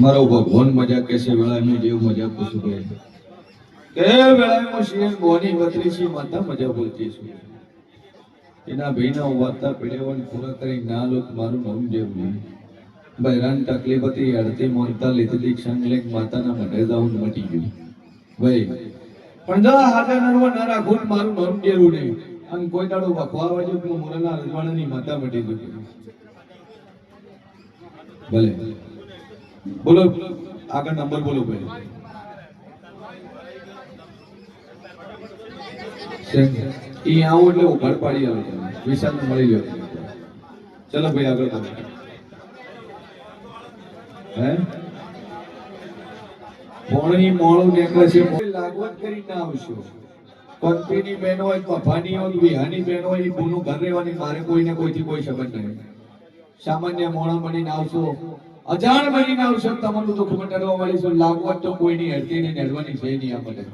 મારો ભગવાન મજા કેસે વેળાની જેવ મજા પૂછું કે. કે વેળામાં શિયન બોની વતરી માતા મજા બોલતી છે. એના ભાઈના ઉવાતા પીડેવન પૂરા કરી ના લોક મારું નામ જેવું નહીં. બહેરાન તકલીફ હતી અડતી મોનતા લીધેલી ક્ષણ લેક માતાના મઢે જાઉં મટી ગયું. ભાઈ પણ જો હાથે નરવા ના રાખું મારું નામ જેવું નહીં. અને કોઈ દાડો વખવા વાજો મોરાના રજવાડાની માતા મટી ગયું. ભલે. બોલો, આગળ નંબર બોલો ભાઈ, આગળ બોલો હે? છે લાગવત કરી ના આવશો. કંપનીની બહેનો હોય કફાની હોય હોય ભૂનું ઘર રહેવાની, મારે કોઈને કોઈથી કોઈ સંબંધ નહીં. સામાન્ય મોણા બનીને આવશો. અજાણ બનીને આવશો ને તમારું દુઃખ મટાડવા વાળી છો લાગવત તો કોઈની હેરતી ને નડવાની છે નહીં આપણે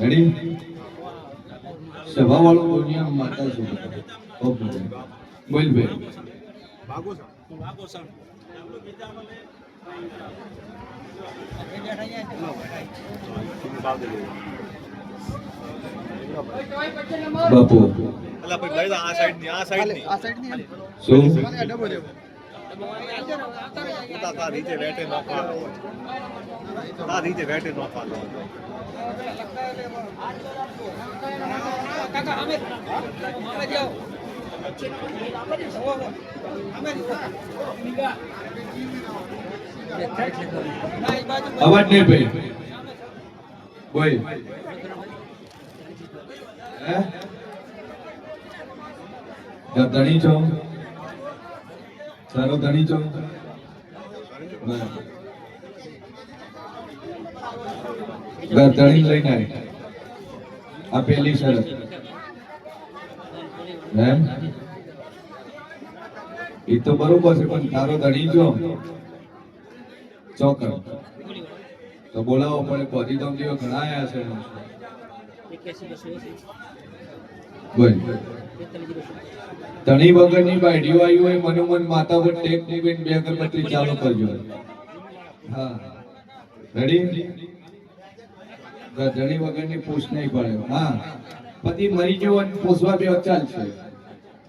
રેડી સભા વાળો દુનિયા માતા છે. બોલ ભાઈ. બાપુ. અલા ભાઈ ભાઈ આ સાઈડની આ સાઈડની. આ સાઈડની શું? અવાજ નહીં ભાઈ. બોલ. હે? ધણી છો? તારો ધણી છો? ધણી લઈને આવી. આ પેલી શરત. એમ? એ તો બરોબર છે, પણ તારો ધણી જો ચોકર તો બોલાવો પડે તો દિવસ ઘણા આયા છે. બોલ. ધણી વગરની ની આવી હોય મનોમન માતા પર ટેક મૂકીને બે અગરબત્તી ચાલુ કરજો. હા. રેડી ધણી પૂછ નહીં પડે. હા. પતિ મરી ગયો અને પૂછવા બે ચાલશે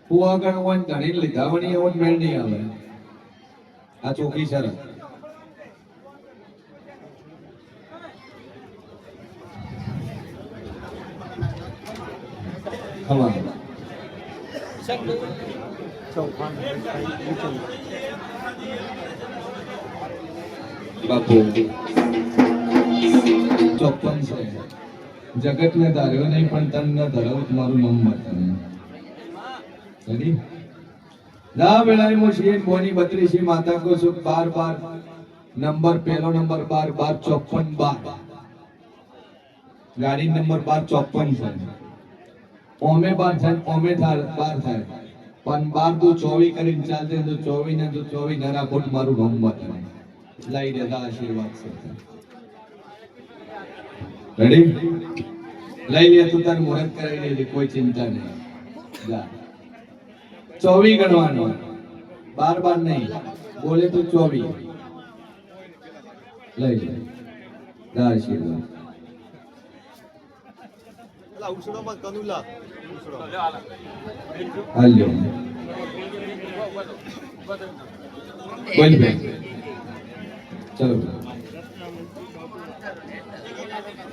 કુવા ગણ હોય ધણી લીધા વણી એવો મેળ નહીં આવે. આ ચોખ્ખી શરત ખમા બાપુ ચોપન છે જગત ને ધાર્યો નહીં પણ તન ધરાવ મારું નામ મત ના વેળાએ મો શિયન બોની બત્રીસી માતા કો સુખ બાર બાર નંબર પહેલો નંબર બાર બાર ચોપન બાર ગાડી નંબર બાર ચોપન છે ઓમે બાર થાય, ઓમે બાર થાય. પણ બાર તું ચોવી કરીને ચાલતે તો ચોવી ને તો ચોવી ના રાખો મારું નામ મત લઈ દેતા આશીર્વાદ છે રેડી લઈ લે તું તાર મુહૂર્ત કરાવી લેજે કોઈ ચિંતા નહીં. જા. ચોવી ગણવાનો. બાર બાર નહીં. બોલે તો ચોવી. લઈ લે. આશીર્વાદ. હાલ્યો. બોલ બે ચલો.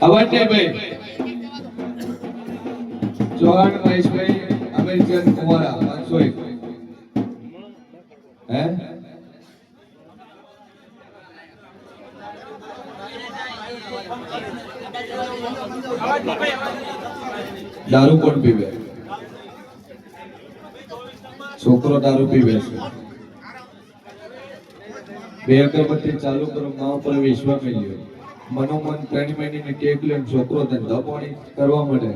અવાજ ભાઈ? ચૌહાણ મહેશભાઈ અમેરિકન કુંવારા પાંચસો એક. હે? દારૂ કોણ પીવે? છોકરો દારૂ પીવે છે. બે અગરબત્તી ચાલુ કરો મા ઉપર વિશ્વાસ કર્યો મનોમન ત્રણ મહિનાની ટેક લઈને છોકરો ધંધા પાણી કરવા માટે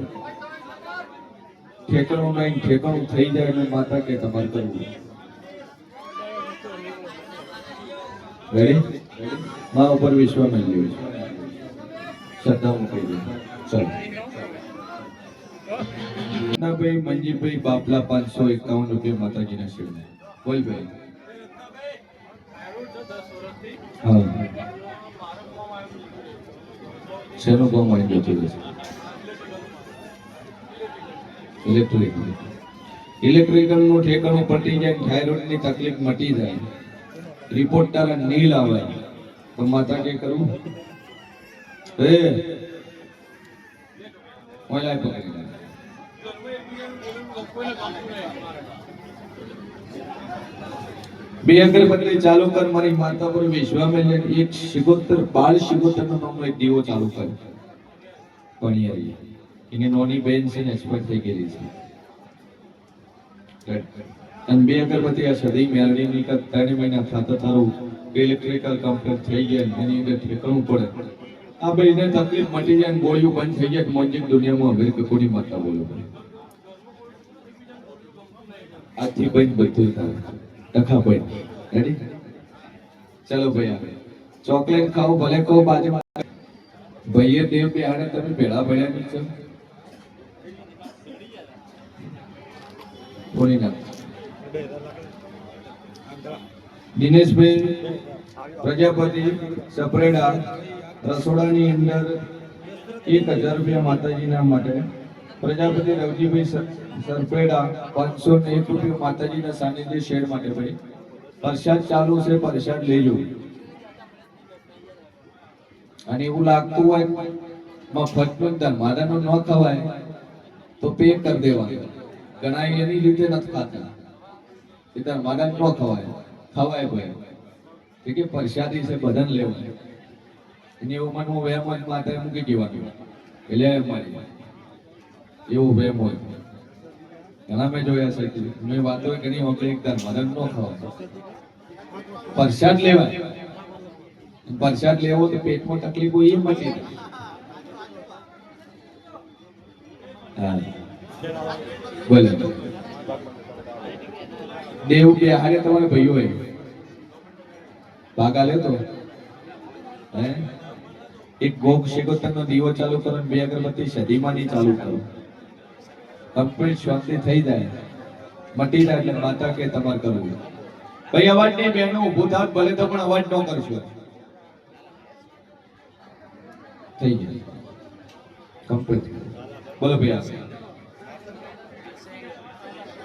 ઠેકાણું નહીં, ઠેકાણું થઈ જાય એટલે માતા કે તમારે કરવું. રેડી મા ઉપર વિશ્વા મળ્યો છે શ્રદ્ધા મૂકી દે. ચલો. ભાઈ મંજીભાઈ બાપલા પાંચસો એકાવન રૂપિયા માતાજીના શિવ બોલ ભાઈ. શેનું કામ આવી જતું ઇલેક્ટ્રિક ઇલેક્ટ્રિકલનું ઠેકાણું પટી જાય થાઇરોઇડની તકલીફ મટી જાય. રિપોર્ટ તારા નીલ આવે. તો માતા કે કરું? હે? ઓલા પકડી બે અગરબત્તી ચાલુ કર મારી માતા પર વિશ્વામે એક શિગોતર બાળ શિગોતર નો નામનો એક દીવો ચાલુ કર પણિયારી એને નોની બેન છે ને એક્સપર્ટ થઈ ગયેલી છે. અને બે અગરબત્તી આ સદી મેળવી ની કે ત્રણ મહિના થતા તારું ઇલેક્ટ્રિકલ કમ્પ્લેટ થઈ ગયા એની અંદર ઠેકવું પડે. આ ભાઈને તકલીફ મટી જાય ગોળીઓ બંધ થઈ જાય મોંજીક દુનિયામાં હવે કોની માતા બોલો આજથી બંધ બધું થાય ડખા બંધ રેડી ચલો ભાઈ આવે ચોકલેટ ખાઓ, ભલે કહો બાજુમાં. ભાઈએ દેવ બિહાડે તમે ભેળા ભળ્યા છો? દિનેશભાઈ, પ્રજાપતિ, સપરેડા, રસોડાની અંદર એક હજાર રૂપિયા માતાજીના માટે પ્રજાપતિ રવજીભાઈ સરપેડા પાંચસો ને એક રૂપિયા માતાજીના સાનિધ્ય શેડ માટે ભાઈ. પ્રસાદ ચાલુ છે, પ્રસાદ લેજો. અને એવું લાગતું હોય મફતનું ધર્માદાનું ન ખવાય તો પે કરી દેવાનું. ઘણા એની લીધે નથી ખાતા. એ ધર્માદાન ન ખવાય. ખવાય ભાઈ. ઠીક કે પ્રસાદી છે, બધાને લેવાનું. અને એવું હું વેમ માતા મૂકી દેવાનું. એટલે મારી એવું વહેમ હોય ઘણા મેં જોયા છે કે મેં વાતો ઘણી વખત એકદમ મદદ ન થવા પ્રસાદ લેવાય. પ્રસાદ લેવો તો પેટમાં તકલીફ હોય એ મટી બોલો. દેવ કે હારે તમારે ભાઈઓ હોય ભાગા લેતો હે? એક ગોપ શેકોતર નો દીવો ચાલુ કરો બે અગરબત્તી સદીમાની ચાલુ કરો. કમ્પ્લીટ શાંતિ થઈ જાય. મટી એટલે માતા કે તમારે કરવું. ભાઈ, અવાજ નહીં, બહેનો, ઊભું થાક, ભલે તો પણ અવાજ ન કરશો. થઈ જાય કમ્પ્લીટ. બોલો ભાઈ આ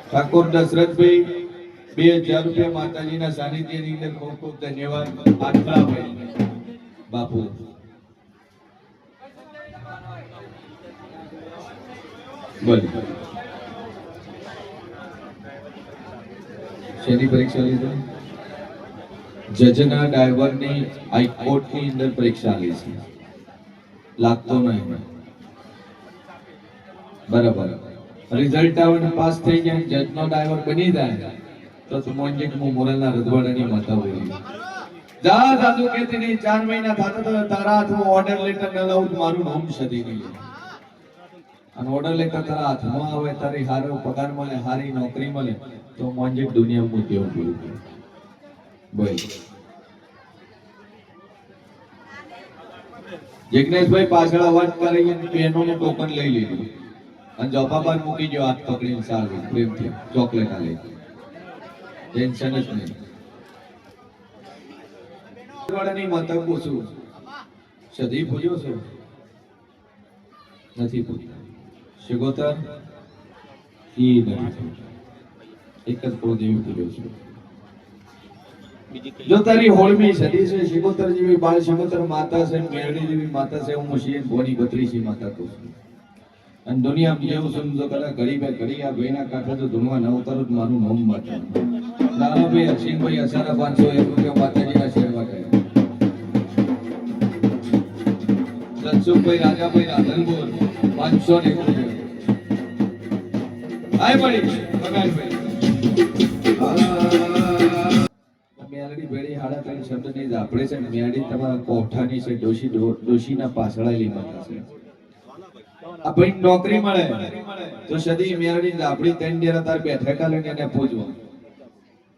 ઠાકોર દશરથભાઈ, બે હજાર રૂપિયા માતાજીના સાનિધ્યની અંદર ખૂબ ખૂબ ધન્યવાદ. આટલા ભાઈ બાપુ. બોલ. શેની પરીક્ષા લીધી? જજના ડ્રાઈવરની હાઈકોર્ટની અંદર પરીક્ષા લીધી. લાગતો નહીં બરાબર. રિઝલ્ટ આવે પાસ થઈ જાય જજનો ડ્રાઈવર બની જાય તો સુમોનજી હું મોરલના રજવાડાની માતા બોલી જા સાધુ કહેતી નહીં ચાર મહિના થતા તો તારા હાથમાં ઓર્ડર લેટર ન લઉં મારું નામ સદી નહીં. અને ઓર્ડર લેતા તારા હાથમાં આવે, તારી સારો પગાર મળે સારી નોકરી મળે, તો મોંજેક દુનિયા મૂકી ઊભી બોલું. જિગ્નેશભાઈ પાછળ અવાજ કરી પેનો પેનોને ટોકન લઈ લીધું. અને જોપાબાર મૂકી ગયો, હાથ પકડીને સારું, પ્રેમથી, ચોકલેટ આ લઈ ટેન્શન જ નહીં. વાળાની માતા પૂછું. સધી પૂજ્યો છે? નથી પૂજ્યો શિગોતર ઈ નથી. એક જ કુળદેવી પૂજ્યો છે જો તારી હોળમી સદી છે શિગોતર જેવી બાળ શિગોતર માતા છે મેરડી જેવી માતા છે હું શિયન ભોની બત્રીસી માતા કહું છું અને દુનિયામાં જેવું સમજો કલા ઘડી બે ઘડી આ ભાઈના કાંઠે તો ધૂણવા ન ઉતારો તો મારું નામ માતા નાનાભાઈ અક્ષિનભાઈ અસારા પાંચસો એક રૂપિયા માતાજીના શેર માટે રણછોડભાઈ રાજાભાઈ રાધનપુર પાંચસો ને એક રૂપિયા ને મેલડી તમારા કોઠાની છે, ડોશી ડોશીના પાછળાયેલી માતા છે. આ નોકરી મળે. તો સદી મેલડી આપણી ત્રણ એને પૂજવા.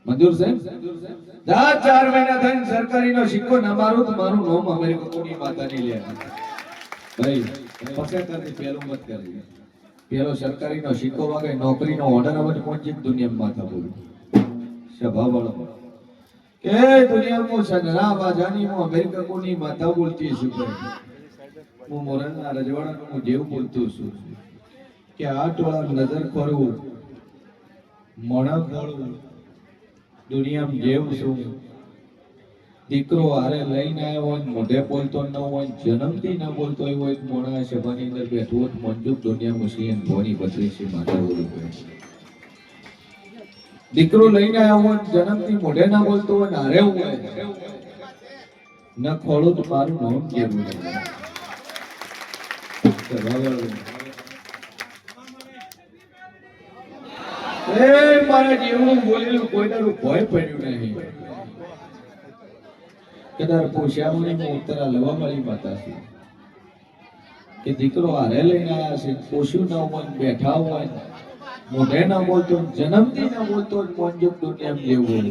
મંજૂર જા ચાર મહિના થઈને સરકારીનો સિક્કો ના મારું તો મારું નામ અમેરિકા કોની માતાની લે. ભાઈ કરતી પેલું મત કરવી પેલો સરકારીનો સિક્કો વાગે, નોકરીનો ઓર્ડર આવે પહોંચી દુનિયામાં માથા સભા વાળો કે દુનિયામાં સનરા બાજાની હું અમેરિકા કોની માથા બોલતી છું. હું મોરલના રજવાડાનો હું દેવ બોલતો છું. કે આ ટોળા નજર કરવું મોણા દુનિયામાં જેવ છું. દીકરો હારે લઈને આવ્યો હોય મોઢે બોલતો ન હોય જન્મથી ન બોલતો એવો એક મોણા સભાની અંદર બેઠો મંજૂક દુનિયામાં સિંહ ભોની બત્રીસ માતા બોલી દીકરો લઈને આવ્યો હોય જન્મથી મોઢે ના બોલતો હોય હારે હોય ન ખોળો તો મારું નામ કેવું એ મારા જીવનું બોલેલું કોઈનારું ભય પડ્યું નહીં. કદાચ પોષામણી માં ઉત્તરા લવા વાળી માતા છે. કે દીકરો હારે લઈને આવ્યા છે પોષ્યું ના હોય બેઠા હોય મોઢે ના બોલતો જન્મથી ના બોલતો ને દુનિયા જેવું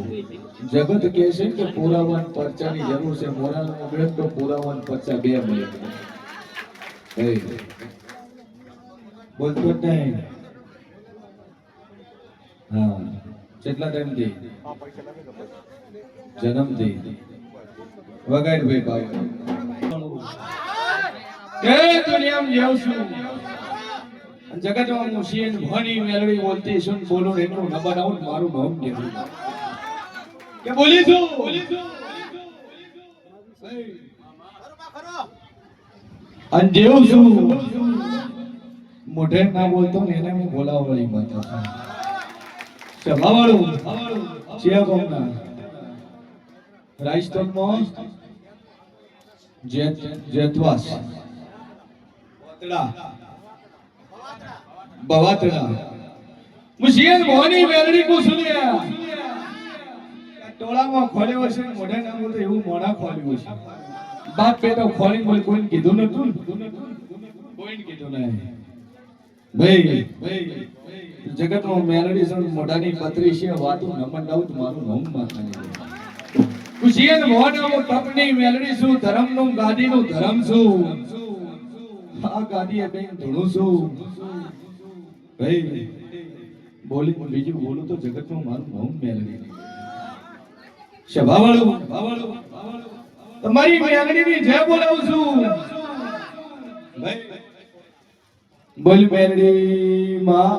જગત કહે છે કે પુરાવાન પરચાની જરૂર છે મોરાલ મોગળે તો પુરાવાન પરચા બે મળે. બોલતો નહીં. હા. કેટલા ટાઈમથી. જન્મથી. વગાડ ભાઈ કે દુનિયામાં જેવું છું. જગતમાં મુશીન ભણી મેળવી બોલતી છું. બોલો એટલું ન બનાવું મારું નામ કે બોલી છું? બોલી છું અને જેવું છું. મોઢે બોલતો ને એને હું જેત જેતવાસ. બોતડા બવાતડા મુશિયન મોહની કુસુલિયા. ટોળામાં ખોલ્યો છે મોઢે નામ તો એવું મોઢા ખોલ્યું છે બાપ પેટો ખોલી બોલ, કોઈને કીધું નતું? કોઈને કીધું નહીં. ભાઈ જગતમાં મેલડી મોઢાની પત્રી છે, વાતું નમન દાઉદ મારું નામ માતાની ખુશીયન મોહનમ તપની મેલડી છું, ધર્મનું ગાદીનું ધર્મ છું. આ ગાદી એ બેન ધૂણું છું. ભાઈ, બોલી, બીજું બોલું તો જગતમાં મારું નામ મેલડી. સભાવાળું તમારી મેલડીની જય બોલાવું છું. ભાઈ, બોલ, મેલડી, માં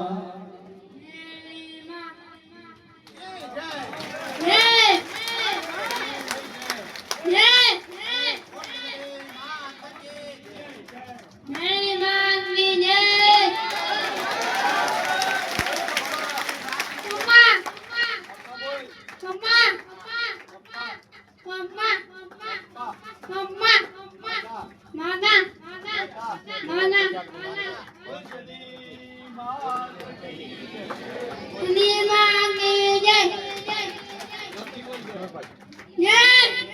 Lima ke jai. Jai.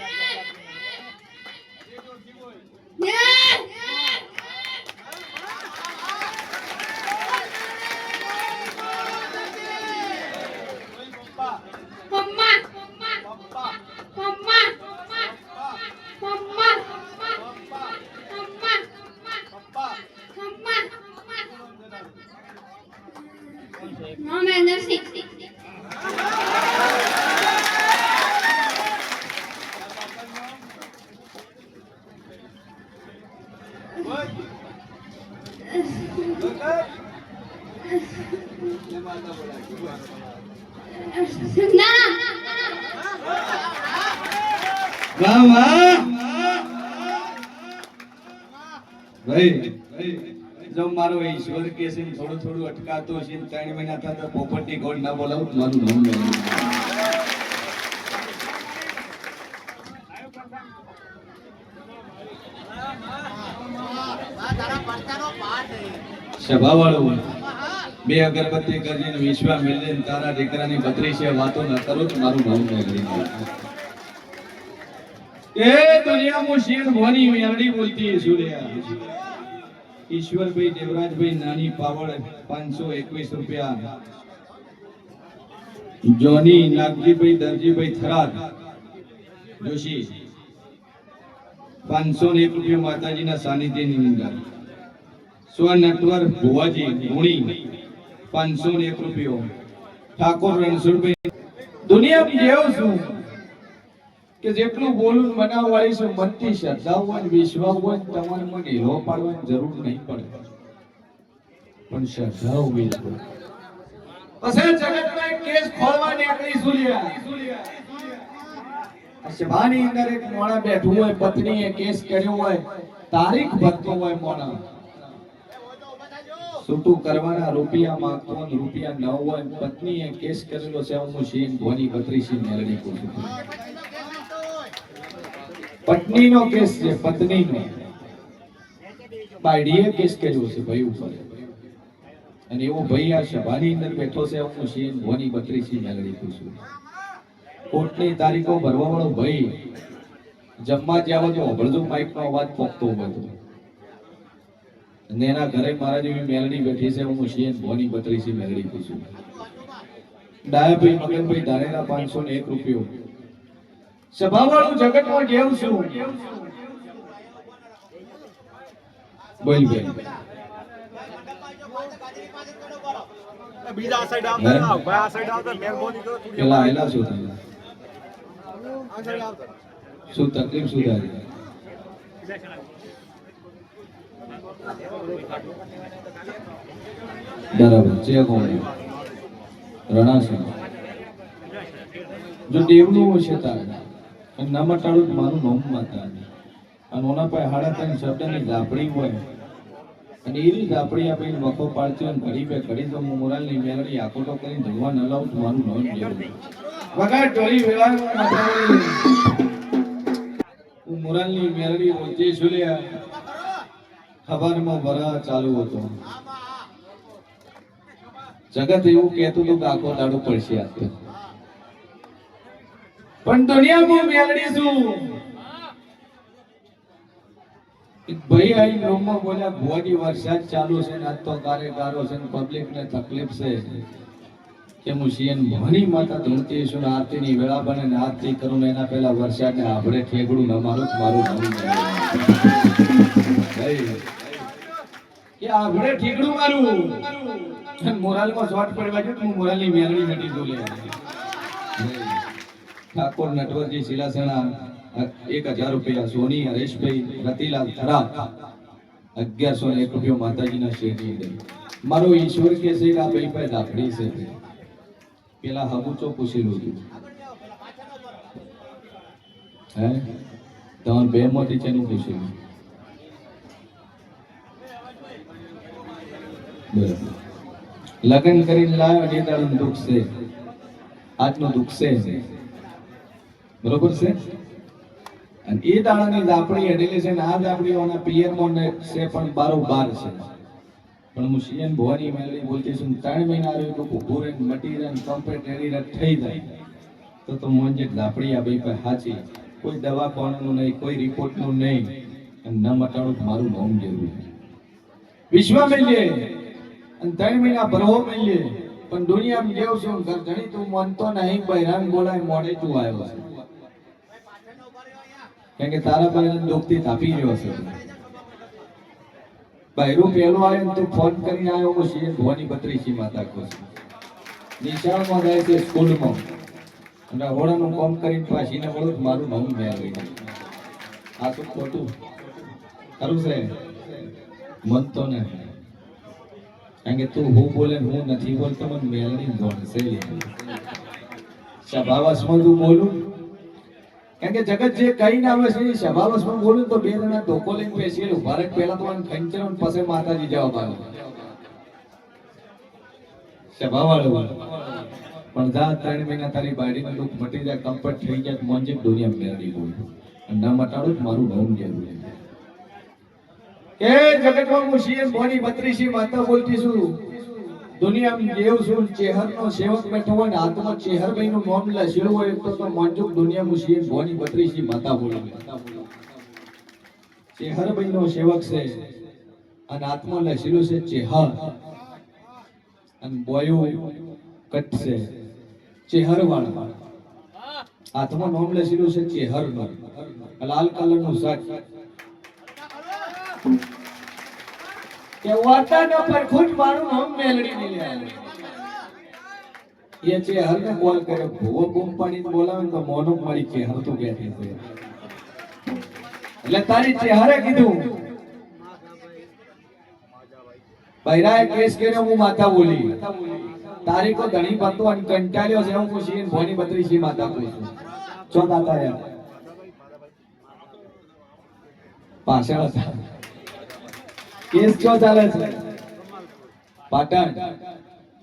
છે અટકાતો છે ત્રણ મહિના ગોળ ના બોલાવું, મારું બે અગરબત્તી કરીને વિશ્વા મેળવીને તારા દીકરાની બત્રીસે વાતો ન કરું મારું નામ લેવાનું એ દુનિયામાં શેર ભવાની મેરડી બોલતી સુર્યા ઈશ્વરભાઈ દેવરાજભાઈ નાની પાવડ પાંચસો એકવીસ રૂપિયા. જોની, નાગજીભાઈ, દરજીભાઈ થરાદ. જોશી. પાંચસો ને એક રૂપિયા માતાજીના સાનિધ્યની અંદર. સ્વનટવર ભુવાજી, ગુણી. પાંચસો ને એક રૂપિયો. ઠાકોર રણછોડભાઈ. દુનિયા જેવું છું કે જેટલું બોલું બનાવ વાળી મનથી શ્રદ્ધા હોય ને વિશ્વાસ હોય ને તમારે મને હીરો પાડવાની જરૂર નહીં પડે. પણ શ્રદ્ધા ઊભી છે પછી જગતમાં એક કેસ ખોલવા નીકળી સુલિયા. શિવાની અંદર એક મોણા બેઠું હોય, પત્નીએ કેસ કર્યો હોય, તારીખ ભરતો હોય મોણા. છૂટું કરવાના રૂપિયા માંગતો હોય રૂપિયા ન હોય, પત્નીએ કેસ કરેલો છે, હું શીન ધોની બત્રીસી મેળવી કહું છું પત્નીનો કેસ છે, પત્નીનો. બાયડીએ કેસ કર્યો છે ભાઈ ઉપર. અને એવો ભાઈ આ સભાની અંદર બેઠો છે, હું શીન ભોની બત્રીસી મેળવી છું. કોર્ટની તારીખો ભરવા વાળો ભાઈ, જમવા જ્યાં હોય હોભળજો માઇકનો અવાજ પોકતો હતો અને એના ઘરે મારા જેવી મેલડી બેઠી છે, હું શિયન ભોની બત્રીસી મેલડી પૂછું ડાયાભાઈ મગનભાઈ ધારેલા પાંચસો ને એક રૂપિયો. સભાવાળું જગતમાં જેવું છું? બોલ બોલ બીજા સાઈડ? આવતા ભાઈ આ સાઈડ આવતા મહેરબાની કરો પેલા આયલા શું થયું આ સાઈડ આવતા શું તકલીફ શું થાય બરાબર છે કોણ રણાસણ જો દેવનું છે તાર. અને ના મટાડું તો મારું નોમ માતા અને ઓના પાસે હાડા ત્રણ શબ્દની ઝાપડી હોય. અને એની ઝાપડી આપીને મખો પાડતી અને ઘડી બે ઘડી તો હું મોરાલની મેલડી આકોટો કરીને ધોવા ન લાવું તો મારું નોમ લેવું વગર ટોલી વેલા હું મોરાલની મેલડી ઓછી સુલ્યા ખબરમાં ભરા ચાલુ હતો. જગત એવું કહેતું હતું કે આખો દાડો પડશે આ તો. પણ દુનિયામાં મેલડી શું? ભાઈ આઈ બ્રહ્મ બોલ્યા, ભુવાજી, વરસાદ ચાલુ છે ને આજ તો કાર્યકારો છે ને પબ્લિક ને તકલીફ છે. કે હું સીએન ભવાની માતા ધૂણતી છું આરતીની વેળા બને ને આરતી કરું ને એના પહેલા વરસાદને આપણે ઠેગડું ન મારું મારું નામ. કે આપણે ઠેગડું મારું? મોરાલમાં શોર્ટ પડવા જો હું મોરાલની મેલડી નથી બોલે ઠાકોર નટવરજી શિલાસણા એક હજાર રૂપિયા, સોની, હરેશભાઈ, રતિલાલ થરા, અગિયારસો એક રૂપિયો માતાજીના શેરની અંદર. મારો ઈશ્વર કે છે કે આ ભાઈ પાસે દાખડી છે. પેલા હબુચો પૂછેલું હતું હે? તમારે બે મોટી ચેનું પૂછેલું લગ્ન કરીને લાવ્યો એ દુઃખ છે. આજનું દુઃખ છે. બરોબર છે? અને એ દાણાની દાપડી અડેલી છે ને આ દાપડીઓના પિયરમાં છે પણ બારોબાર છે. પણ હું સીએન ભવાની મેલડી બોલતી છું ત્રણ મહિના આવ્યું તો ઊભું રહીને મટી રહે કમ્પ્લીટ રેડી રહે, થઈ જાય. તો તો મોંજે દાપડી આ ભાઈ પર સાચી કોઈ દવા પાણીનું નહીં, કોઈ રિપોર્ટનું નહીં. અને ન મટાડું મારું નામ જરૂરી વિશ્વ મળીએ અને ત્રણ મહિના ભરવો મળીએ પણ દુનિયામાં જેવું છું ઘણી તું માનતો નહીં બહેરાન બોલાય, મોડે તું આવ્યો છે. કારણ કે તારા ભાઈ દુઃખથી તાપી રહ્યો છે બહેરું પહેલો આવ્યો તું ફોન કરીને આવ્યો, હું છીએ ભવાની બત્રીસી માતા કહું છું. નિશાળમાં જાય છે સ્કૂલમાં. અને હોળાનું કામ કરીને પાછીને તો મારું નામ આવી આ તો ખોટું. ખરું છે? મન તો ને. કારણ કે તું હું બોલે હું નથી બોલતો, મને મેળવી ભણશે સ્વભાવસમાં તું બોલું? કારણ કે જગત જે કઈ ના આવે છે, એ સભાવાસમાં બોલું તો બે જણા ધોકો લઈને બેસી ગયું ભારત પહેલા તો આને ખંચર પાસે માતાજી જવાબ આવે સભાવાળો પણ જા, ત્રણ મહિના તારી બાડીનું દુઃખ મટી જાય, કમ્ફર્ટ થઈ જાય મોંજી દુનિયા મેળવી ગયું ના મટાડું મારું નામ જરૂર કે જગતમાં હું સીએમ બોની બત્રીસી માતા બોલતી છું. દુનિયામાં જેવ છું ચેહરનો સેવક બેઠો હોય ને હાથમાં ચેહરભાઈ નું નામ લસેલું હોય તો તો મંજુક દુનિયા મુશીન ભોની બત્રીસી માતા બોલો. ચેહરભાઈ નો સેવક છે અને હાથમાં લસેલું છે ચેહર. અને બોયો કટ છે ચેહર વાળા હાથમાં નામ લસેલું છે ચેહર લાલ કલરનું શર્ટ કે વાતાનો પર ખુદ મારું નામ મેલડી મિલ્યા એ છે હરને કોલ કર્યો, ભૂવો બૂમ પાડીને બોલાવે ને તો મોનું મારી છે હર તું બેઠી છે. એટલે તારી ચેહરે કીધું, બૈરાએ કેસ કર્યો, હું માતા બોલી. તારી કો ઘણી બતો અને કંટાળ્યો છે, હું ખુશી ને ભોની બત્રી છે માતા પૂછું. ચો દાતા યાર પાછળ હતા. કેસ કયો ચાલે છે? પાટણ.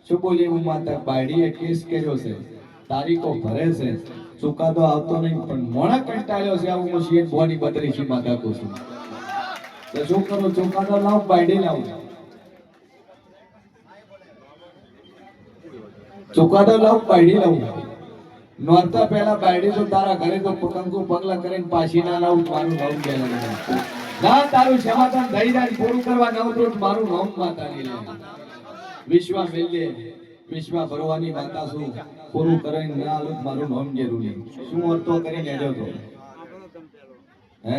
શું બોલી હું માતા બાયડીએ કેસ કર્યો છે? તારીખો ભરે છે. ચુકાદો આવતો નહીં, પણ મોણા કંટાળ્યો છે. આવું હું ભોની બદલી છે માતા પૂછું તો શું કરું? ચુકાદો લાવ, બાયડી લાવું. ચુકાદો લાવ, બાયડી લાવ. નોરતા પહેલા બાયડી તો તારા ઘરે તો પકંકુ પગલા કરીને પાછી ના લાવું, મારું નામ ગયેલા ના તારું સમાધાન દહીદારી પૂરું કરવા ન તો મારું નામ માતા નહીં લે. વિશ્વા મેલ્ય વિશ્વા ભરવાની માતા શું? પૂરું કરીને ના આલું મારું નામ જરૂરી. શું અર્થો કરીને હેડ્યો તો. હે?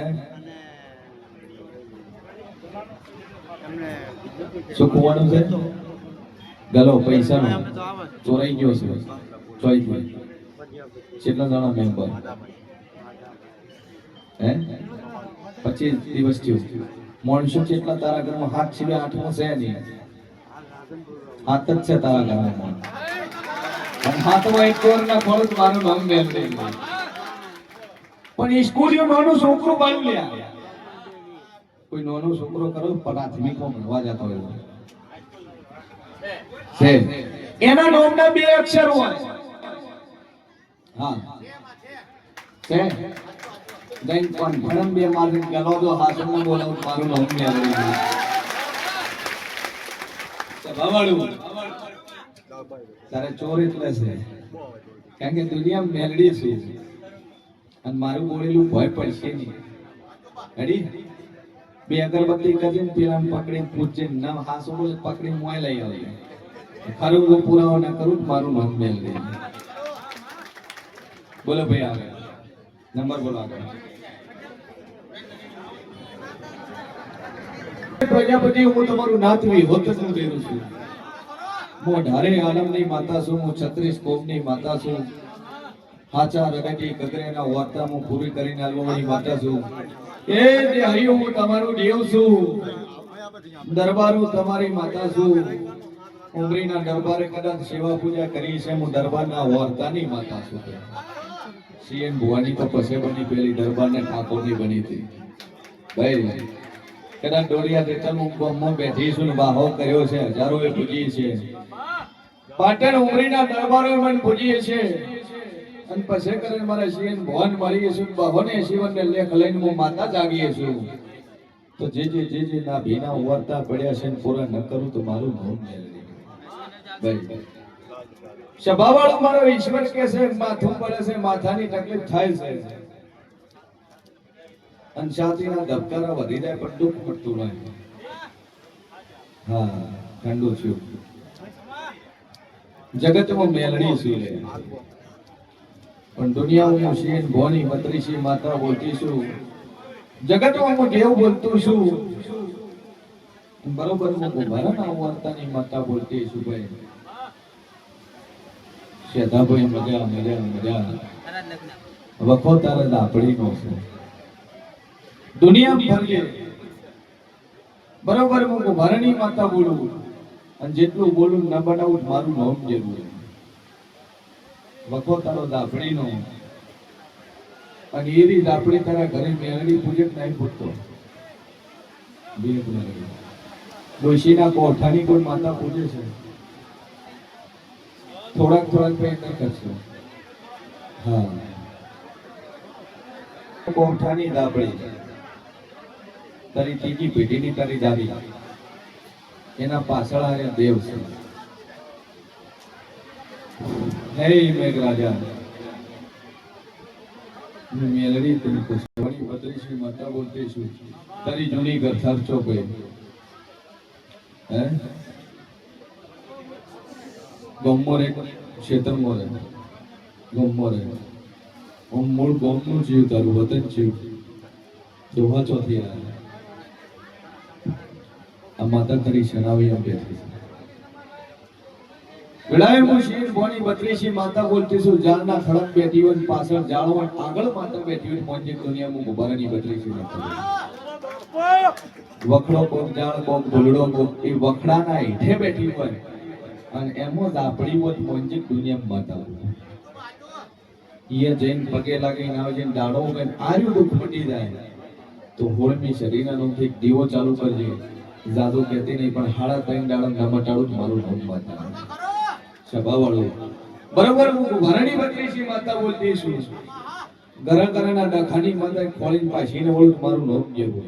શું કુવાનું છે? ગલો, પૈસાનો. ચોરાઈ ગયો છે. ચોઈ ગયો. કેટલા જણા મેમ્બર હે? પચીસ દિવસ થયું. મોણસો કેટલા તારા ઘરમાં હાથ સિવાય આઠમો છે નહીં. હાથ જ છે તારા ઘરમાં પણ એ સ્કૂલિયો નાનું છોકરું બાળું લ્યા. કોઈ નાનો છોકરો કરો પ્રાથમિકમાં ભણવા જતો છે. એના નામના બે અક્ષર હોય. હા. છે. જૈન પણ ભણમ બે મારી ગલો તો ન બોલાવું, મારું નામ ને ભવાડું તારે ચોર એટલે છે. કારણ કે દુનિયા મેલડી છે. અને મારું બોલેલું ભય પડશે નહીં. રેડી બે અગરબત્તી કરીને પેલા પકડીને પૂછજે ન હાસો પકડી મોય લઈ આવે. ખરું હું પુરાવો ના કરું મારું નામ મેલ દે બોલો ભાઈ આગળ. નંબર બોલો આગળ. પ્રજાપતિ, હું તમારું નાથવી હોતનું દેરું છું. હું ઢારે આલમની માતા છું, હું છત્રીસ કોમની માતા છું. હાચા રગટી ગગરેના વાર્તા હું પૂરી કરીને આલવાની માતા છું. એ જે હરિયો હું તમારું દેવ છું. દરબારું તમારી માતા છું. ઉમરીના દરબારે કદાચ સેવા પૂજા કરી છે, હું દરબારના વાર્તાની માતા છું. સીએન ભુવાની તો પસે બની, પેલી દરબારને ઠાકોરની બની હતી. ભાઈ કદાચ દોડિયા દેતન હું બેઠી છું ને કર્યો છે, હજારો એ પૂજીએ છે પાટણ ઉમરીના દરબારો પણ પૂજીએ છે અને પછી કરીને મારા શિવન ભવન મળીએ છું બાહોને શિવનને લેખ લઈને હું માતા જાગીએ છું. તો જે જે જે જે ના ભીના ઉવારતા પડ્યા છે પૂરા ન કરું તો મારું મેળવી ભાઈ સ્વભાવવાળો મારો ઈશ્વર કે છે, માથું પડે છે, માથાની તકલીફ થાય છે. અને છાતીના ધબકારા વધી જાય પણ દુઃખ પડતું નહીં હા ઠંડુ છું. જગતમાં મેલડી છે પણ દુનિયામાં હું શેન ભોની મત્રીશી માતા બોલતી છું. જગતમાં હું દેવ બોલતું છું. બરોબર હું મારા વાર્તાની માતા બોલતી છું ભાઈ. શેધાભાઈ મજા મજા મજા. વખો તારે દાપડી નો છે. દુનિયા ફરીએ બરોબર હું ભરણી માતા બોલું અને જેટલું બોલું ન બનાવું મારું નામ જેવું વખો તારો દાપડી નો અને એ રીત આપણે તારા ઘરે મેળડી પૂજક નહીં પૂછતો. ડોશીના કોઠાની કોઈ માતા પૂજે છે. થોડાક થોડાક પ્રયત્ન કરશો. હા. કોઠાની દાબડી તારી ત્રીજી પેઢીની તારી દાદી એના પાછળ આ દેવ છે. હે મેઘરાજા હું માતા બોલતી છું. તારી જૂની ગથાર ચોકઈ હે? ગમો રે ક્ષેત્રમો રે ગમો રે હું મૂળ ગોમનું જીવ તારું વતન જીવ. જોવા ચોથી આ આ માતા તારી શરાવી બેઠી છે વિડાય મુશીર, બોની માતા બોલતી છું જાળના ખડક બેઠી હોય પાછળ જાળ આગળ માતા બેઠી હોય મોજે દુનિયામાં ગુબારાની બત્રીસી માતા વખડો કોક, જાળ કોક, ભૂલડો કોક, એ વખડાના હેઠે બેઠી હોય. અને એમાં જ આપણી હોય મોજે દુનિયામાં માતા ઈએ જૈન પગે લાગીને આવે છે દાડો ઉગે આર્યું દુઃખ મટી જાય. તો હોળમી શરીરના એક દીવો ચાલુ કરજે. જાદુ કહેતી નહીં, પણ હાડા ત્રણ દાડા ગામમાં મટાડું મારું નામ માતા. સભાવાળો બરોબર, હું ભરણી બત્રીસી માતા બોલતી છું ઘરા ઘરાના ડખાની માતા ખોળીને પાછીને વળું મારું નામ જેવું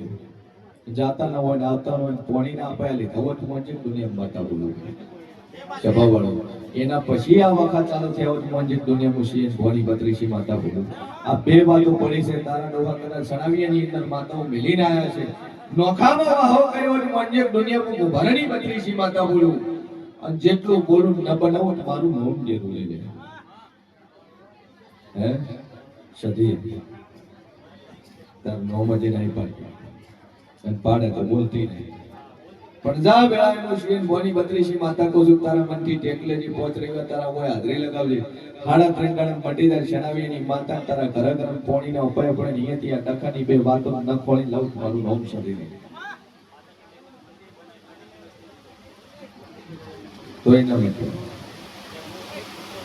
જાતા ના હોય આવતા હોય પોણી ના અપાયા લીધા હોય, તો મોંજે દુનિયા માતા બોલું. સભાવાળો એના પછી આ વખત ચાલુ થયા હોય, તો દુનિયા મુશી ભોની બત્રીસી માતા બોલું. આ બે વાતો પડી છે તારા ડોહા કદાચ સણાવીયાની અંદર માતાઓ મિલીને આવ્યા છે. નોખામાં વાહો કર્યો હોય તો દુનિયામાં દુનિયા હું ભરણી બત્રીસી માતા બોલું. અને જેટલું બોલું ન બનાવો તો મારું નામ જેવું લઈ લે હે? સદી તાર મોમ જ નહીં પાડે. અને પાડે તો બોલતી નહીં. પણ જા વેળાનું શ્રી મોની બત્રીસી માતા કો તારા મનથી ટેકલેજી પહોંચ રહી તારા હોય હાજરી લગાવજે. હાડા ત્રણ ગાળા મટી જાય ની માતા તારા ઘર ઘર પોણી ના ઉપાય પડે નિયતિ આ ટકાની બે વાતો ન ખોળી લઉં તો મારું નામ સદી તો એ ન માટે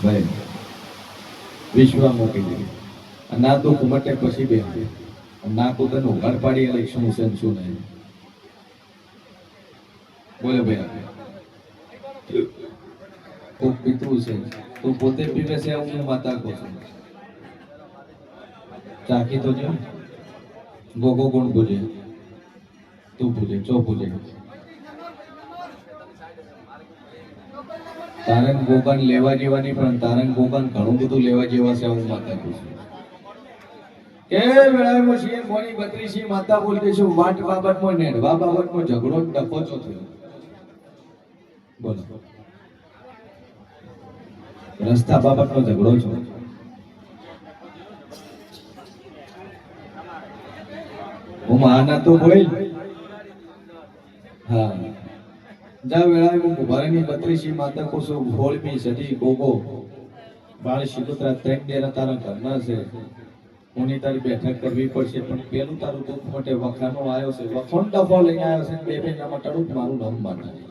ભાઈ વિશ્વા મૂકી દીધી ના દુઃખ મટે પછી બે ના કુદન ઉઘાડ પાડી શું છે શું નહીં. બોલે ભાઈ. કોક પીતું છે. તું પોતે પીવે છે હું માતા કહું છું. ચાખી તો જો ગોગો કોણ પૂજે? તું પૂજે, ચો પૂજે? તારંગ ગોકન લેવા જેવાની પણ તારંગ ગોકન ઘણું બધું લેવા જેવા છે હું માતા કહું છું. એ વેળામાં છીએ મોની બત્રીસી માતા બોલતી છું, વાટ બાબતમાં નેડવા બાબતમાં ઝઘડો જ ડફોચો થયો બોલો. રસ્તા બાબતનો ઝઘડો છો? હું માના તો બોલ હા. જા વેળાએ હું કુંભારની બત્રીસી માતા કોસો ભોળમી સધી ગોગો, બાળ શિકોત્રા ત્રણ ડેરા તારા ઘરના છે. ઉની તારી બેઠક કરવી પડશે, પણ પેલું તારું દુઃખ માટે વખાનો આવ્યો છે. વખોણ ડફો લઈને આવ્યો છે બે બે નામાં ટડું મારું નામ માતા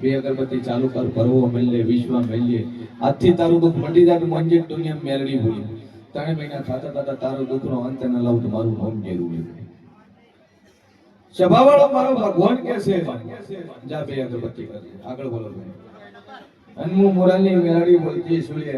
બે અગરબત્તી ચાલુ કર ભરવો મેલ્લે વિશ્વા મેલ્લે આજથી તારું દુઃખ મટી જાય તો મંજિત દુનિયા મેળવી ભૂલી. ત્રણ મહિના થતા થતા તારું દુઃખનો અંત ન લાવું તો મારું નામ જરૂરી સભાવાળો મારો ભગવાન કે છે? જા બે અગરબત્તી કરી આગળ બોલો ભાઈ અનમુ મોરાલની મેળડી બોલતી સુલે